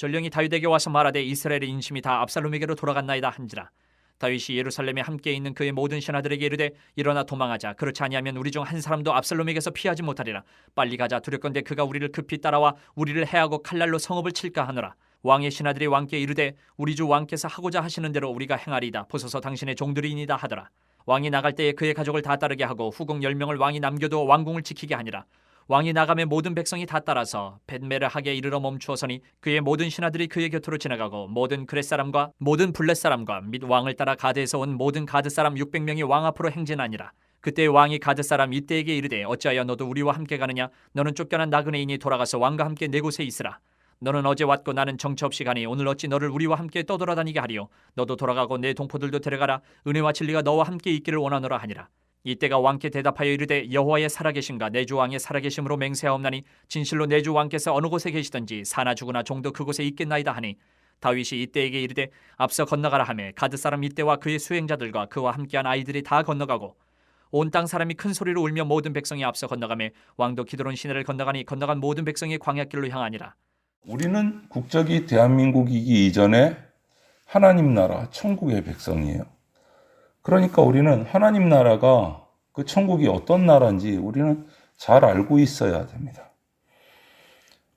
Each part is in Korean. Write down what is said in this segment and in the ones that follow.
전령이 다윗에게 와서 말하되 이스라엘의 인심이 다 압살롬에게로 돌아갔나이다 한지라. 다윗이 예루살렘에 함께 있는 그의 모든 신하들에게 이르되 일어나 도망하자. 그렇지 아니하면 우리 중 한 사람도 압살롬에게서 피하지 못하리라. 빨리 가자. 두렵건대 그가 우리를 급히 따라와 우리를 해하고 칼날로 성읍을 칠까 하노라. 왕의 신하들이 왕께 이르되 우리 주 왕께서 하고자 하시는 대로 우리가 행하리이다. 보소서 당신의 종들이니이다 하더라. 왕이 나갈 때에 그의 가족을 다 따르게 하고 후궁 열 명을 왕이 남겨두어 왕궁을 지키게 하니라 왕이 나가매 모든 백성이 다 따라서 벳메르 하게 이르러 멈추어서니 그의 모든 신하들이 그의 곁으로 지나가고 모든 그렛 사람과 모든 블렛 사람과 및 왕을 따라 가드에서 온 모든 가드 사람 600명이 왕 앞으로 행진하니라. 그때 왕이 가드 사람 이때에게 이르되 어찌하여 너도 우리와 함께 가느냐? 너는 쫓겨난 나그네인이 돌아가서 왕과 함께 네 곳에 있으라. 너는 어제 왔고 나는 정처 없이 가니 오늘 어찌 너를 우리와 함께 떠돌아다니게 하리요? 너도 돌아가고 내 동포들도 데려가라. 은혜와 진리가 너와 함께 있기를 원하노라 하니라 이때가 왕께 대답하여 이르되 여호와의 살아계신가 내 주 왕의 살아계심으로 맹세하옵나니 진실로 내 주 왕께서 어느 곳에 계시든지 사나 죽으나 종도 그곳에 있겠나이다 하니 다윗이 이때에게 이르되 앞서 건너가라 하매 가드 사람 이때와 그의 수행자들과 그와 함께한 아이들이 다 건너가고 온 땅 사람이 큰 소리로 울며 모든 백성이 앞서 건너가매 왕도 기드론 시내를 건너가니 건너간 모든 백성이 광야길로 향하니라 우리는 국적이 대한민국이기 이전에 하나님 나라, 천국의 백성이에요. 그러니까 우리는 하나님 나라가 그 천국이 어떤 나라인지 우리는 잘 알고 있어야 됩니다.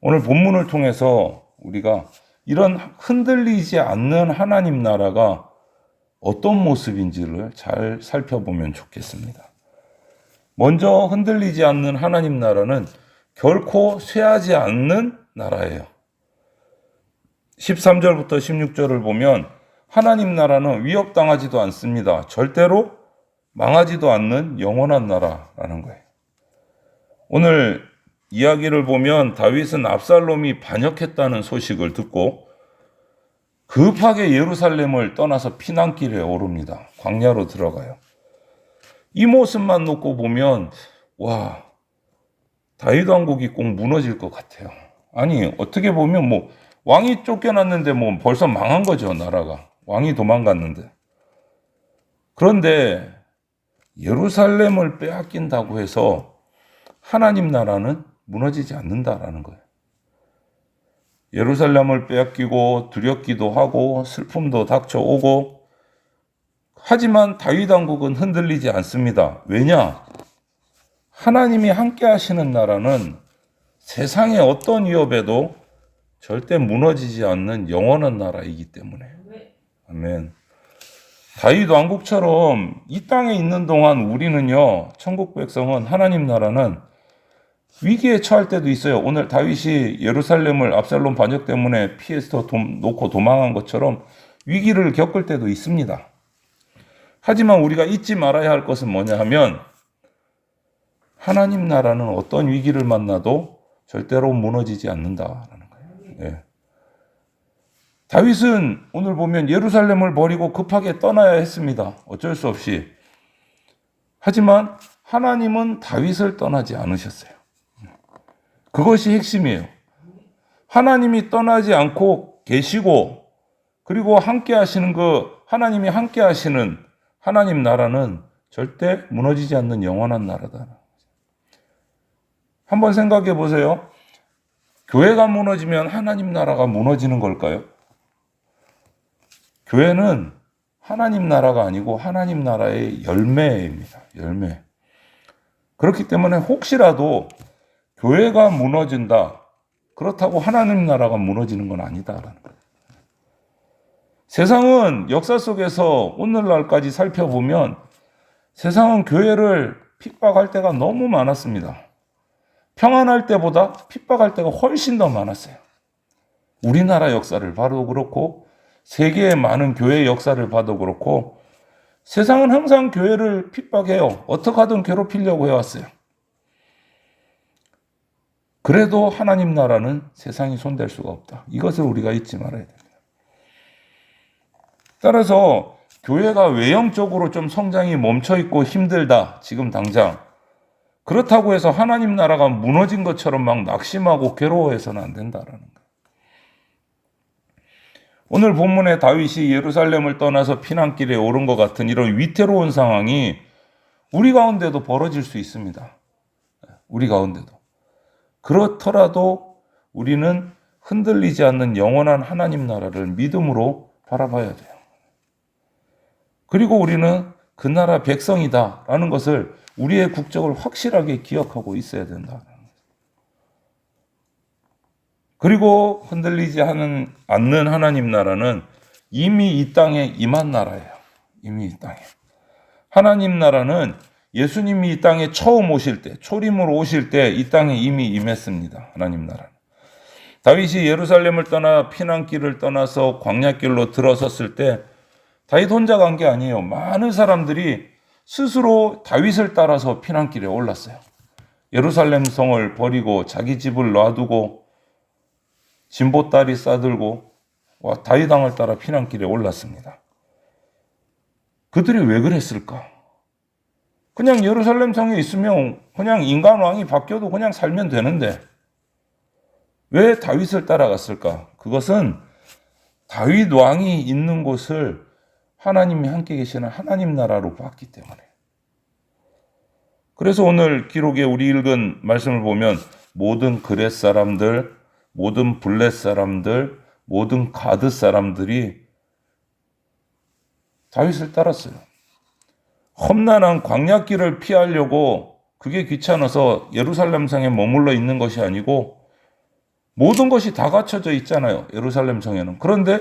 오늘 본문을 통해서 우리가 이런 흔들리지 않는 하나님 나라가 어떤 모습인지를 잘 살펴보면 좋겠습니다. 먼저 흔들리지 않는 하나님 나라는 결코 쇠하지 않는 나라예요. 13절부터 16절을 보면 하나님 나라는 위협당하지도 않습니다. 절대로 망하지도 않는 영원한 나라라는 거예요. 오늘 이야기를 보면 다윗은 압살롬이 반역했다는 소식을 듣고 급하게 예루살렘을 떠나서 피난길에 오릅니다. 광야로 들어가요. 이 모습만 놓고 보면 와 다윗 왕국이 꼭 무너질 것 같아요. 아니 어떻게 보면 뭐 왕이 쫓겨났는데 뭐 벌써 망한 거죠 나라가 왕이 도망갔는데 그런데 예루살렘을 빼앗긴다고 해서 하나님 나라는 무너지지 않는다라는 거예요. 예루살렘을 빼앗기고 두렵기도 하고 슬픔도 닥쳐오고 하지만 다윗 왕국은 흔들리지 않습니다. 왜냐? 하나님이 함께 하시는 나라는 세상의 어떤 위협에도 절대 무너지지 않는 영원한 나라이기 때문에. 아멘. 다윗 왕국처럼 이 땅에 있는 동안 우리는요, 천국 백성은 하나님 나라는 위기에 처할 때도 있어요. 오늘 다윗이 예루살렘을 압살롬 반역 때문에 피해서 도, 놓고 도망한 것처럼 위기를 겪을 때도 있습니다. 하지만 우리가 잊지 말아야 할 것은 뭐냐 하면 하나님 나라는 어떤 위기를 만나도 절대로 무너지지 않는다라는 거예요. 예. 다윗은 오늘 보면 예루살렘을 버리고 급하게 떠나야 했습니다. 어쩔 수 없이. 하지만 하나님은 다윗을 떠나지 않으셨어요. 그것이 핵심이에요. 하나님이 떠나지 않고 계시고 그리고 함께 하시는 그 하나님이 함께 하시는 하나님 나라는 절대 무너지지 않는 영원한 나라다. 한번 생각해 보세요. 교회가 무너지면 하나님 나라가 무너지는 걸까요? 교회는 하나님 나라가 아니고 하나님 나라의 열매입니다. 열매. 그렇기 때문에 혹시라도 교회가 무너진다. 그렇다고 하나님 나라가 무너지는 건 아니다라는 거예요. 세상은 역사 속에서 오늘날까지 살펴보면 세상은 교회를 핍박할 때가 너무 많았습니다. 평안할 때보다 핍박할 때가 훨씬 더 많았어요. 우리나라 역사를 봐도 그렇고 세계의 많은 교회 역사를 봐도 그렇고 세상은 항상 교회를 핍박해요. 어떻게 하든 괴롭히려고 해왔어요. 그래도 하나님 나라는 세상이 손댈 수가 없다. 이것을 우리가 잊지 말아야 됩니다. 따라서 교회가 외형적으로 좀 성장이 멈춰 있고 힘들다. 지금 당장. 그렇다고 해서 하나님 나라가 무너진 것처럼 막 낙심하고 괴로워해서는 안 된다라는. 오늘 본문에 다윗이 예루살렘을 떠나서 피난길에 오른 것 같은 이런 위태로운 상황이 우리 가운데도 벌어질 수 있습니다. 우리 가운데도. 그렇더라도 우리는 흔들리지 않는 영원한 하나님 나라를 믿음으로 바라봐야 돼요. 그리고 우리는 그 나라 백성이다라는 것을 우리의 국적을 확실하게 기억하고 있어야 된다. 그리고 흔들리지 하는, 않는 하나님 나라는 이미 이 땅에 임한 나라예요. 이미 이 땅에. 하나님 나라는 예수님이 이 땅에 처음 오실 때, 초림으로 오실 때 이 땅에 이미 임했습니다. 하나님 나라는. 다윗이 예루살렘을 떠나 피난길을 떠나서 광야길로 들어섰을 때 다윗 혼자 간 게 아니에요. 많은 사람들이 스스로 다윗을 따라서 피난길에 올랐어요. 예루살렘 성을 버리고 자기 집을 놔두고 진보다리 싸들고 와 다윗 왕을 따라 피난길에 올랐습니다. 그들이 왜 그랬을까? 그냥 예루살렘 성에 있으면 그냥 인간 왕이 바뀌어도 그냥 살면 되는데 왜 다윗을 따라갔을까? 그것은 다윗 왕이 있는 곳을 하나님이 함께 계시는 하나님 나라로 봤기 때문에. 그래서 오늘 기록에 우리 읽은 말씀을 보면 모든 그렛 사람들, 모든 블렛 사람들, 모든 가드 사람들이 다윗을 따랐어요. 험난한 광야길을 피하려고 그게 귀찮아서 예루살렘 성에 머물러 있는 것이 아니고 모든 것이 다 갖춰져 있잖아요. 예루살렘 성에는. 그런데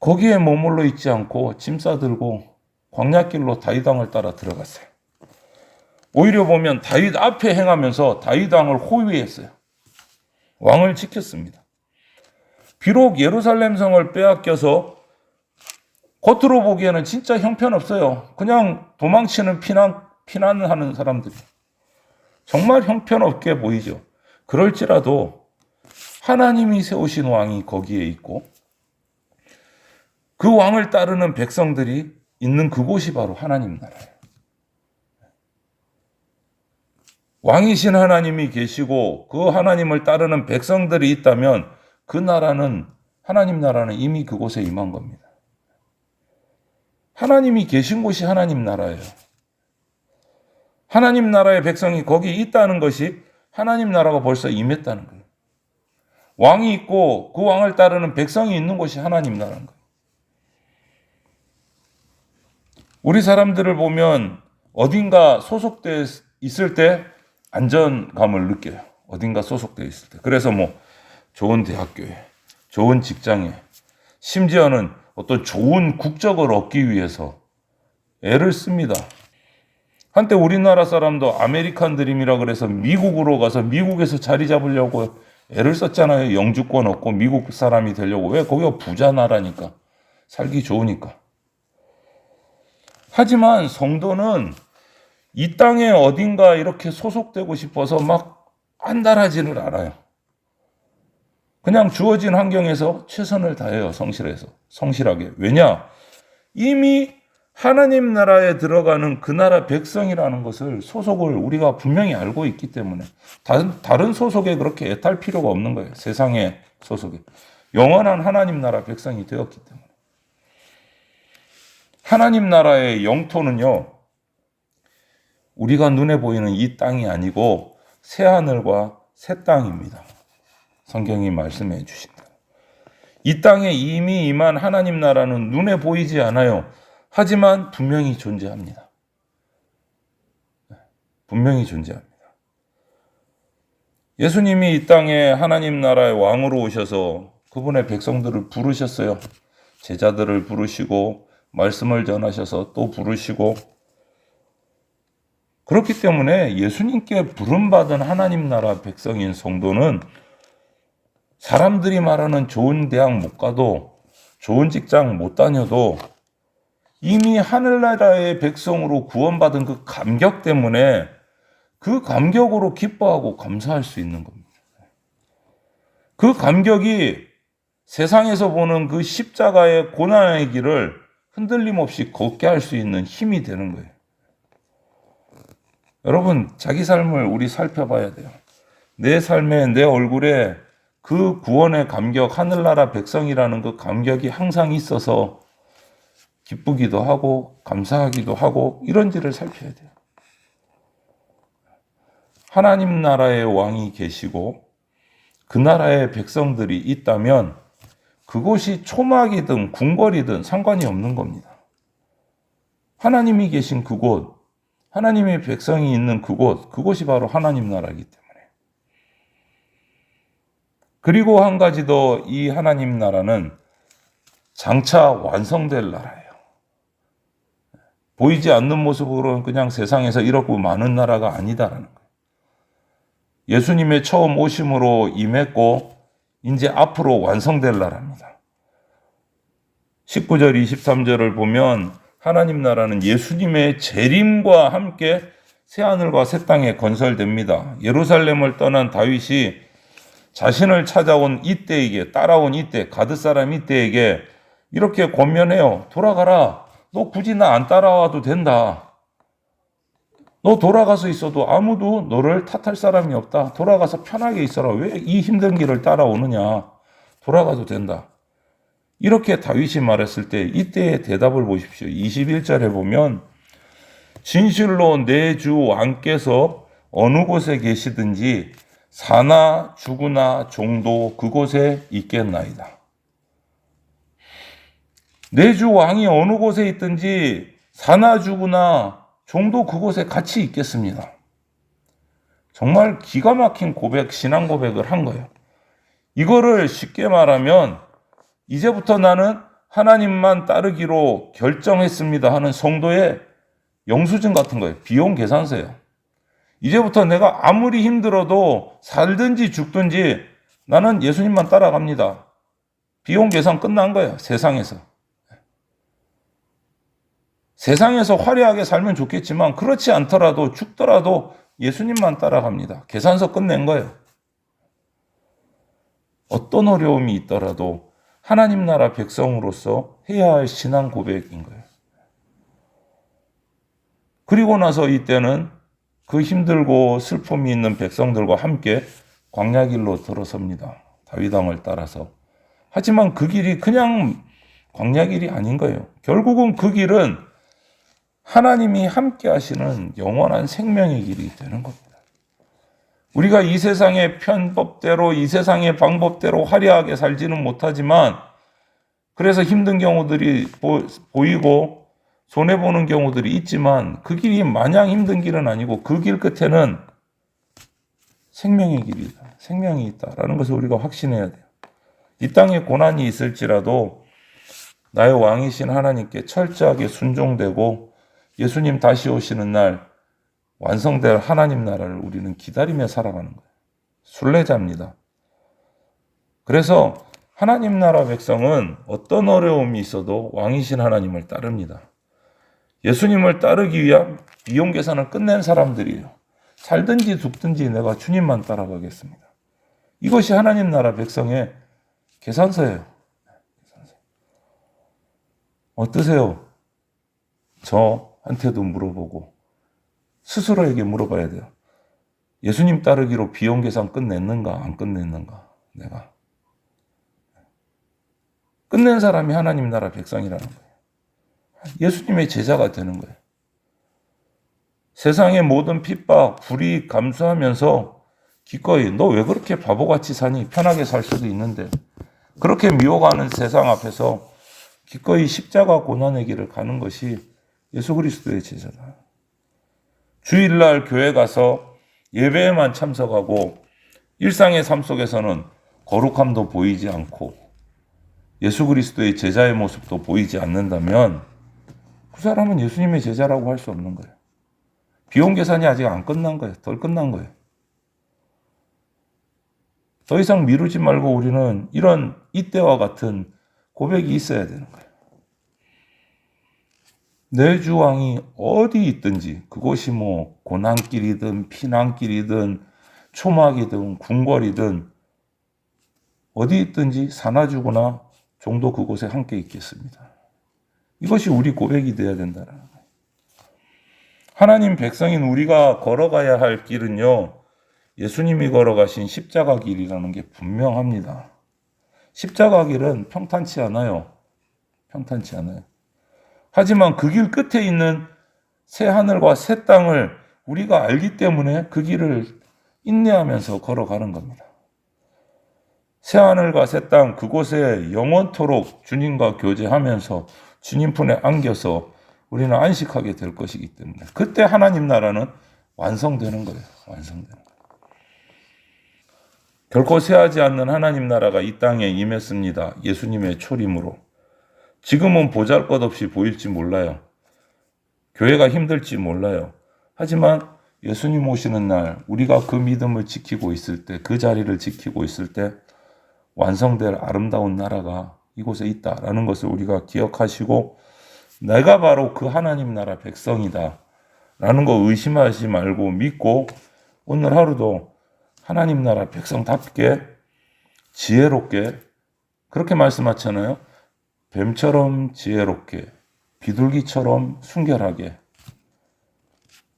거기에 머물러 있지 않고 짐 싸들고 광야길로 다윗 왕을 따라 들어갔어요. 오히려 보면 다윗 앞에 행하면서 다윗 왕을 호위했어요. 왕을 지켰습니다. 비록 예루살렘 성을 빼앗겨서 겉으로 보기에는 진짜 형편없어요. 그냥 도망치는 피난, 피난하는 사람들이. 정말 형편없게 보이죠. 그럴지라도 하나님이 세우신 왕이 거기에 있고 그 왕을 따르는 백성들이 있는 그곳이 바로 하나님 나라예요. 왕이신 하나님이 계시고 그 하나님을 따르는 백성들이 있다면 그 나라는 하나님 나라는 이미 그곳에 임한 겁니다. 하나님이 계신 곳이 하나님 나라예요. 하나님 나라의 백성이 거기 있다는 것이 하나님 나라가 벌써 임했다는 거예요. 왕이 있고 그 왕을 따르는 백성이 있는 곳이 하나님 나라인 거예요. 우리 사람들을 보면 어딘가 소속돼 있을 때 안전감을 느껴요. 어딘가 소속돼 있을 때. 그래서 뭐 좋은 대학교에, 좋은 직장에, 심지어는 어떤 좋은 국적을 얻기 위해서 애를 씁니다. 한때 우리나라 사람도 아메리칸 드림이라 그래서 미국으로 가서 미국에서 자리 잡으려고 애를 썼잖아요. 영주권 얻고 미국 사람이 되려고. 왜? 거기가 부자 나라니까. 살기 좋으니까. 하지만 성도는 이 땅에 어딘가 이렇게 소속되고 싶어서 막 안달하지를 않아요. 그냥 주어진 환경에서 최선을 다해요. 성실해서. 성실하게. 왜냐? 이미 하나님 나라에 들어가는 그 나라 백성이라는 것을 소속을 우리가 분명히 알고 있기 때문에 다른, 다른 소속에 그렇게 애탈 필요가 없는 거예요. 세상의 소속에. 영원한 하나님 나라 백성이 되었기 때문에. 하나님 나라의 영토는요, 우리가 눈에 보이는 이 땅이 아니고 새 하늘과 새 땅입니다. 성경이 말씀해 주십니다. 이 땅에 이미 임한 하나님 나라는 눈에 보이지 않아요. 하지만 분명히 존재합니다. 분명히 존재합니다. 예수님이 이 땅에 하나님 나라의 왕으로 오셔서 그분의 백성들을 부르셨어요. 제자들을 부르시고 말씀을 전하셔서 또 부르시고 그렇기 때문에 예수님께 부름받은 하나님 나라 백성인 성도는 사람들이 말하는 좋은 대학 못 가도 좋은 직장 못 다녀도 이미 하늘나라의 백성으로 구원받은 그 감격 때문에 그 감격으로 기뻐하고 감사할 수 있는 겁니다. 그 감격이 세상에서 보는 그 십자가의 고난의 길을 흔들림 없이 걷게 할 수 있는 힘이 되는 거예요. 여러분, 자기 삶을 우리 살펴봐야 돼요. 내 삶에, 내 얼굴에 그 구원의 감격, 하늘나라 백성이라는 그 감격이 항상 있어서 기쁘기도 하고, 감사하기도 하고, 이런지를 살펴야 돼요. 하나님 나라의 왕이 계시고, 그 나라의 백성들이 있다면 그곳이 초막이든 궁궐이든 상관이 없는 겁니다. 하나님이 계신 그곳, 하나님의 백성이 있는 그곳, 그곳이 바로 하나님 나라이기 때문에. 그리고 한 가지 더 이 하나님 나라는 장차 완성될 나라예요. 보이지 않는 모습으로는 그냥 세상에서 이렇고 많은 나라가 아니다라는 거예요. 예수님의 처음 오심으로 임했고 이제 앞으로 완성될 나라입니다. 19절 23절을 보면 하나님 나라는 예수님의 재림과 함께 새 하늘과 새 땅에 건설됩니다. 예루살렘을 떠난 다윗이 자신을 찾아온 이때에게 따라온 이때 가드 사람 이때에게 이렇게 권면해요. 돌아가라. 너 굳이 나 안 따라와도 된다. 너 돌아가서 있어도 아무도 너를 탓할 사람이 없다. 돌아가서 편하게 있어라. 왜 이 힘든 길을 따라오느냐? 돌아가도 된다. 이렇게 다윗이 말했을 때 이때의 대답을 보십시오. 21절에 보면 진실로 내 주 왕께서 어느 곳에 계시든지 사나 죽으나 종도 그곳에 있겠나이다. 내 주 왕이 어느 곳에 있든지 사나 죽으나 종도 그곳에 같이 있겠습니다. 정말 기가 막힌 고백, 신앙 고백을 한 거예요. 이거를 쉽게 말하면 이제부터 나는 하나님만 따르기로 결정했습니다 하는 성도의 영수증 같은 거예요. 비용 계산서예요. 이제부터 내가 아무리 힘들어도 살든지 죽든지 나는 예수님만 따라갑니다. 비용 계산 끝난 거예요. 세상에서. 세상에서 화려하게 살면 좋겠지만 그렇지 않더라도 죽더라도 예수님만 따라갑니다. 계산서 끝낸 거예요. 어떤 어려움이 있더라도 하나님 나라 백성으로서 해야 할 신앙 고백인 거예요. 그리고 나서 이때는 그 힘들고 슬픔이 있는 백성들과 함께 광야길로 들어섭니다. 다윗 왕을 따라서. 하지만 그 길이 그냥 광야길이 아닌 거예요. 결국은 그 길은 하나님이 함께 하시는 영원한 생명의 길이 되는 겁니다. 우리가 이 세상의 편법대로, 이 세상의 방법대로 화려하게 살지는 못하지만, 그래서 힘든 경우들이 보이고, 손해보는 경우들이 있지만, 그 길이 마냥 힘든 길은 아니고, 그 길 끝에는 생명의 길이다. 생명이 있다라는 것을 우리가 확신해야 돼요. 이 땅에 고난이 있을지라도, 나의 왕이신 하나님께 철저하게 순종되고, 예수님 다시 오시는 날 완성될 하나님 나라를 우리는 기다리며 살아가는 거예요. 순례자입니다. 그래서 하나님 나라 백성은 어떤 어려움이 있어도 왕이신 하나님을 따릅니다. 예수님을 따르기 위한 비용 계산을 끝낸 사람들이에요. 살든지 죽든지 내가 주님만 따라가겠습니다. 이것이 하나님 나라 백성의 계산서예요. 어떠세요? 저한테도 물어보고 스스로에게 물어봐야 돼요. 예수님 따르기로 비용 계산 끝냈는가 안 끝냈는가 내가 끝낸 사람이 하나님 나라 백성이라는 거예요. 예수님의 제자가 되는 거예요. 세상의 모든 핍박, 불이 감수하면서 기꺼이 너 왜 그렇게 바보같이 사니? 편하게 살 수도 있는데 그렇게 미워가는 세상 앞에서 기꺼이 십자가 고난의 길을 가는 것이 예수 그리스도의 제자다. 주일날 교회 가서 예배에만 참석하고 일상의 삶 속에서는 거룩함도 보이지 않고 예수 그리스도의 제자의 모습도 보이지 않는다면 그 사람은 예수님의 제자라고 할 수 없는 거예요. 비용 계산이 아직 안 끝난 거예요. 덜 끝난 거예요. 더 이상 미루지 말고 우리는 이런 이때와 같은 고백이 있어야 되는 거예요. 내 주왕이 어디 있든지 그곳이 뭐 고난길이든 피난길이든 초막이든 궁궐이든 어디 있든지 사나주거나 정도 그곳에 함께 있겠습니다. 이것이 우리 고백이 되어야 된다는 거예요. 하나님 백성인 우리가 걸어가야 할 길은요, 예수님이 걸어가신 십자가 길이라는 게 분명합니다. 십자가 길은 평탄치 않아요. 평탄치 않아요. 하지만 그 길 끝에 있는 새 하늘과 새 땅을 우리가 알기 때문에 그 길을 인내하면서 걸어가는 겁니다. 새 하늘과 새 땅 그곳에 영원토록 주님과 교제하면서 주님 품에 안겨서 우리는 안식하게 될 것이기 때문에 그때 하나님 나라는 완성되는 거예요. 완성되는 거예요. 결코 쇠하지 않는 하나님 나라가 이 땅에 임했습니다. 예수님의 초림으로. 지금은 보잘것없이 보일지 몰라요. 교회가 힘들지 몰라요. 하지만 예수님 오시는 날 우리가 그 믿음을 지키고 있을 때, 그 자리를 지키고 있을 때 완성될 아름다운 나라가 이곳에 있다라는 것을 우리가 기억하시고 내가 바로 그 하나님 나라 백성이다. 라는 거 의심하지 말고 믿고 오늘 하루도 하나님 나라 백성답게 지혜롭게 그렇게 말씀하잖아요. 뱀처럼 지혜롭게 비둘기처럼 순결하게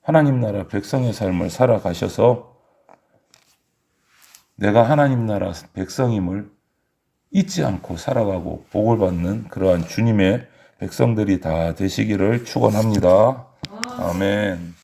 하나님 나라 백성의 삶을 살아가셔서 내가 하나님 나라 백성임을 잊지 않고 살아가고 복을 받는 그러한 주님의 백성들이 다 되시기를 축원합니다. 아멘.